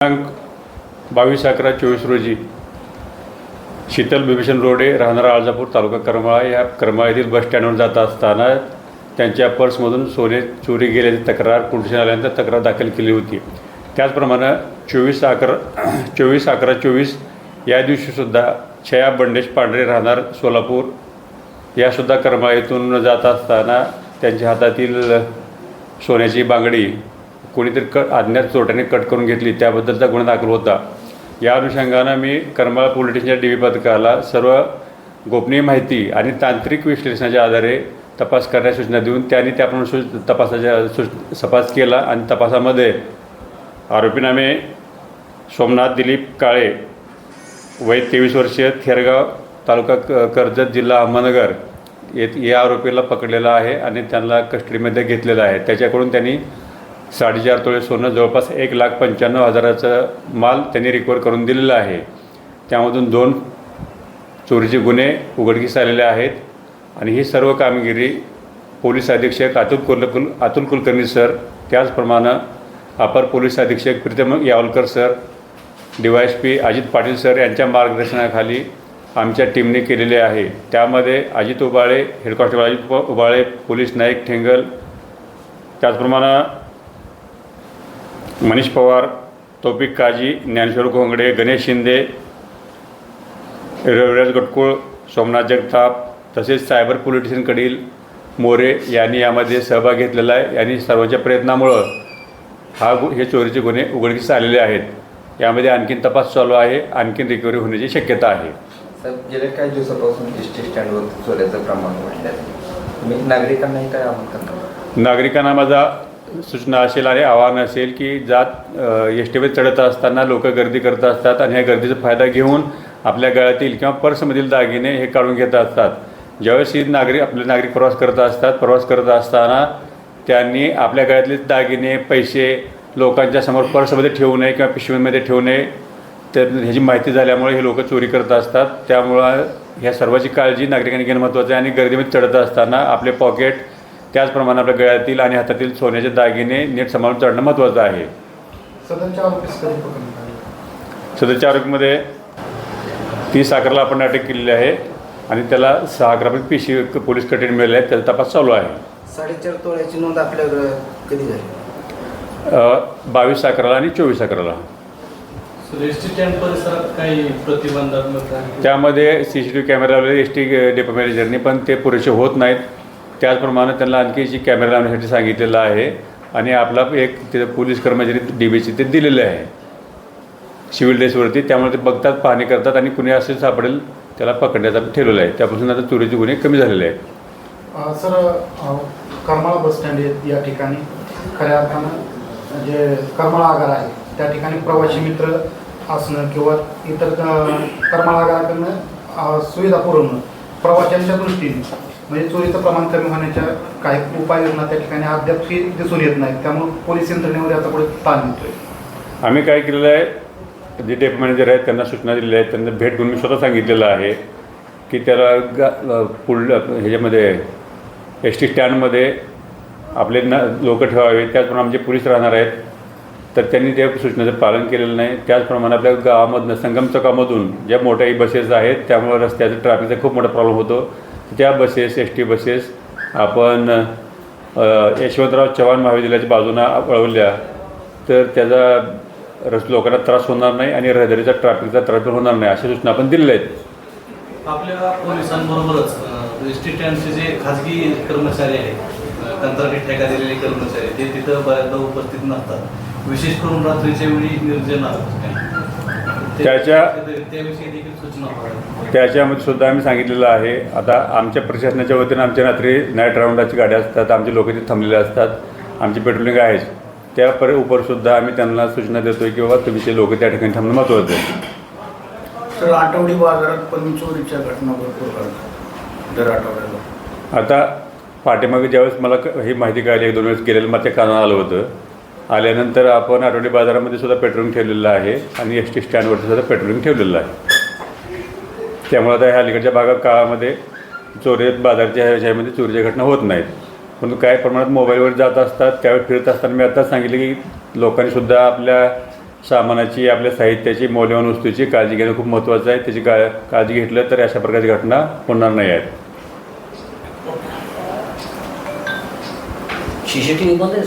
दिनांक बावीस अकरा चोवीस रोजी शीतल विभीषण रोडे राहणारा आळजापूर तालुका करमाळा या करमाळा येथील बस स्टँडवर जात असताना त्यांच्या पर्समधून सोने चोरी गेल्याची तक्रार पोलीस आल्यानंतर तक्रार दाखल केली होती. त्याचप्रमाणे चोवीस अकरा चोवीस अकरा चोवीस या दिवशीसुद्धा छया बंडेश पांढरे राहणार सोलापूर यासुद्धा करमाळा येथून जात असताना त्यांच्या हातातील सोन्याची बांगडी कोणीतरी क अज्ञात चोरट्याने कट करून घेतली त्याबद्दलचा गुन्हा दाखल होता. या अनुषंगानं मी करमाळा पोलीस स्टेशनच्या डी व्ही पथकाला सर्व गोपनीय माहिती आणि तांत्रिक विश्लेषणाच्या आधारे तपास करण्यास सूचना देऊन त्यांनी त्याप्रमाणे सु तपासाच्या सूच तपास केला आणि तपासामध्ये आरोपीनामे सोमनाथ दिलीप काळे वय तेवीस वर्षीय थेरगाव तालुका क कर्जत जिल्हा अहमदनगर येत या आरोपीला पकडलेला आहे आणि त्यांना कस्टडीमध्ये घेतलेलं आहे. त्याच्याकडून त्यांनी साडेचार तोळे सोनं जवळपास एक लाख पंच्याण्णव हजाराचं माल त्यांनी रिकवर करून दिलेला आहे. त्यामधून दोन चोरीचे गुन्हे उघडकीस आलेले आहेत आणि ही सर्व कामगिरी पोलीस अधीक्षक अतुल कुलकुल अतुल कुलकर्णी सर त्याचप्रमाणे अपर पोलीस अधीक्षक Pritam Yavalkar sir D Y S P Ajit Patil sir यांच्या मार्गदर्शनाखाली आमच्या टीमने केलेले आहे. त्यामध्ये Ajit Ubale head constable Ajit Ubale police naik Thengal त्याचप्रमाणे मनीष पवार तौपिक काजी ज्ञानेश्वर घोंगडे गणेश शिंदे रविराज गटकुळ सोमनाथ जगताप तसेच सायबर पोलीस स्टेशनकडील मोरे यांनी यामध्ये सहभाग घेतलेला आहे. यांनी सर्वांच्या प्रयत्नामुळं हा गु हे चोरीचे गुन्हे उघडकीस आलेले आहेत. यामध्ये आणखीन तपास चालू आहे. आणखीन रिकव्हरी होण्याची शक्यता आहे. साहेब गेल्या काही दिवसापासून एस टी स्टँडवर चोऱ्याचं प्रमाण वाढलं आहे तुम्ही नागरिकांनाही काय आवाहन नागरिकांना माझा सूचना असेल आणि आव्हान असेल की जात एस चढत असताना लोक गर्दी करत असतात आणि ह्या गर्दीचा फायदा घेऊन आपल्या गळ्यातील किंवा पर्समधील दागिने हे काढून घेत असतात. ज्यावेळेस ही नागरिक आपले नागरिक प्रवास करत असतात प्रवास करत असताना त्यांनी आपल्या गळ्यातले दागिने पैसे लोकांच्या समोर पर्समध्ये ठेवू नये किंवा पिशवीमध्ये ठेवू नये तर ह्याची माहिती झाल्यामुळे हे लोक चोरी करत असतात. त्यामुळं ह्या सर्वाची काळजी नागरिकांनी घेणं महत्त्वाचं आहे आणि गर्दीमध्ये चढत असताना आपले पॉकेट त्याचप्रमाणे आपल्या गळ्यातील आणि हातातील सोन्याचे दागिने नीट सांभाळून चढणं महत्त्वाचं आहे. सदरच्या आरोपीमध्ये तीस अकराला आपण अटक केलेली आहे आणि त्याला सहा अकरा पिशी पोलीस कटेन मिळाले आहेत त्याचा तपास चालू आहे. साडेचार तोळ्याची नोंद आपल्याकडं कधी झाली? बावीस अकराला आणि चोवीस अकराला. आहे? त्यामध्ये C C T V camera लावले एस टी डेपो मॅनेजरनी पण ते पुरेसे होत नाहीत. त्याचप्रमाणे त्यांना आणखी जी कॅमेरा लावण्यासाठी सांगितलेलं आहे आणि आपला एक तिथे पोलीस कर्मचारी डी बीचे ते दिलेले आहे. सिव्हिल ड्रेसवरती त्यामुळे ते बघतात पाहणी करतात आणि कुणी असेल सापडेल त्याला पकडण्याचा ठेवलेलं आहे. त्यापासून आता चोरीचे गुन्हे कमी झालेले आहेत. सर करमाळा बस स्टँड आहे या ठिकाणी. खऱ्या अर्थानं जे करमाळा आगार आहे त्या ठिकाणी प्रवासी मित्र असणं किंवा इतर करमाळा आगाराकडनं सुविधा पुरवणं प्रवाशांच्या दृष्टीने म्हणजे चोरीचं प्रमाण कमी होण्याच्या काही उपाययोजना त्या ठिकाणी अद्यापही दिसून येत नाहीत. त्यामुळे पोलीस यंत्रणेवर याचा पुढे ताण येतोय. आम्ही काय केलेलं आहे जे डेप मॅनेजर आहेत त्यांना सूचना दिलेल्या आहेत. त्यांना भेट घेऊन मी स्वतः सांगितलेलं आहे की त्याला गा पुढ ह्याच्यामध्ये एस टी स्टँडमध्ये आपले न लोक ठेवावे. त्याचप्रमाणे आमचे पोलीस राहणार आहेत. तर त्यांनी त्या सूचनेचं पालन केलेलं नाही. त्याचप्रमाणे आपल्या गावामधनं संगम चौकामधून ज्या मोठ्याही बसेस आहेत त्यामुळे रस्त्याचं ट्रॅफिकचा खूप मोठा प्रॉब्लेम होतो. त्या बसेस एस टी बसेस आपण यशवंतराव चव्हाण महाविद्यालयाच्या बाजूनं वळवल्या तर त्याचा रस लोकांना त्रास होणार नाही आणि रहदारीचा ट्रॅफिकचा त्रास पण होणार नाही अशा सूचना आपण दिलेल्या आहेत. आपल्या पोलिसांबरोबरच एस टी स्टँडचे जे खाजगी कर्मचारी आहेत कंत्राटी ठेका दिलेले कर्मचारी ते तिथं बऱ्याचदा उपस्थित नसतात. विशेष करून रात्रीच्या वेळी निर्जन असतात त्याच्या- त्याविषयी देखील सूचना व्हाव्या. त्याच्यामध्ये सुद्धा आम्ही सांगितलेलं आहे. आता आमच्या प्रशासनाच्या वतीनं आमच्या रात्री नाईट राऊंडाची गाड्या असतात. आमचे लोक तिथे थांबलेले असतात. आमची पेट्रोलिंग आहेच त्या पर उपरसुद्धा आम्ही त्यांना सूचना देतोय की बाबा तुमचे लोक त्या ठिकाणी थांबणं महत्त्वाचं आहे. तर आठवडी बाजारात पण चोरीच्या घटना भरपूर घडतात. दर आठवड्याला. आता पाठीमागे ज्यावेळेस मला ही माहिती कळली एक दोन वेळेस गेलेलं माझ्या कानावर आलं होतं. आल्यानंतर आपण आठवडी बाजारामध्ये सुद्धा पेट्रोलिंग ठेवलेलं आहे आणि एस टी स्टँडवरती सुद्धा पेट्रोलिंग ठेवलेलं आहे. त्यामुळे आता ह्या अलीकडच्या भागात काळामध्ये चोरी बाजारच्या ह्याच्यामध्ये चोरीच्या घटना होत नाहीत. परंतु काही प्रमाणात मोबाईलवर जात असतात त्यावेळी फिरत असताना मी आत्ताच सांगितले की लोकांनीसुद्धा आपल्या सामानाची आपल्या साहित्याची मौल्यवान वस्तूची काळजी घेणं खूप महत्त्वाचं आहे. त्याची का काळजी घेतलं तर अशा प्रकारची घटना होणार नाही आहेत. শিশুটি উপদেশ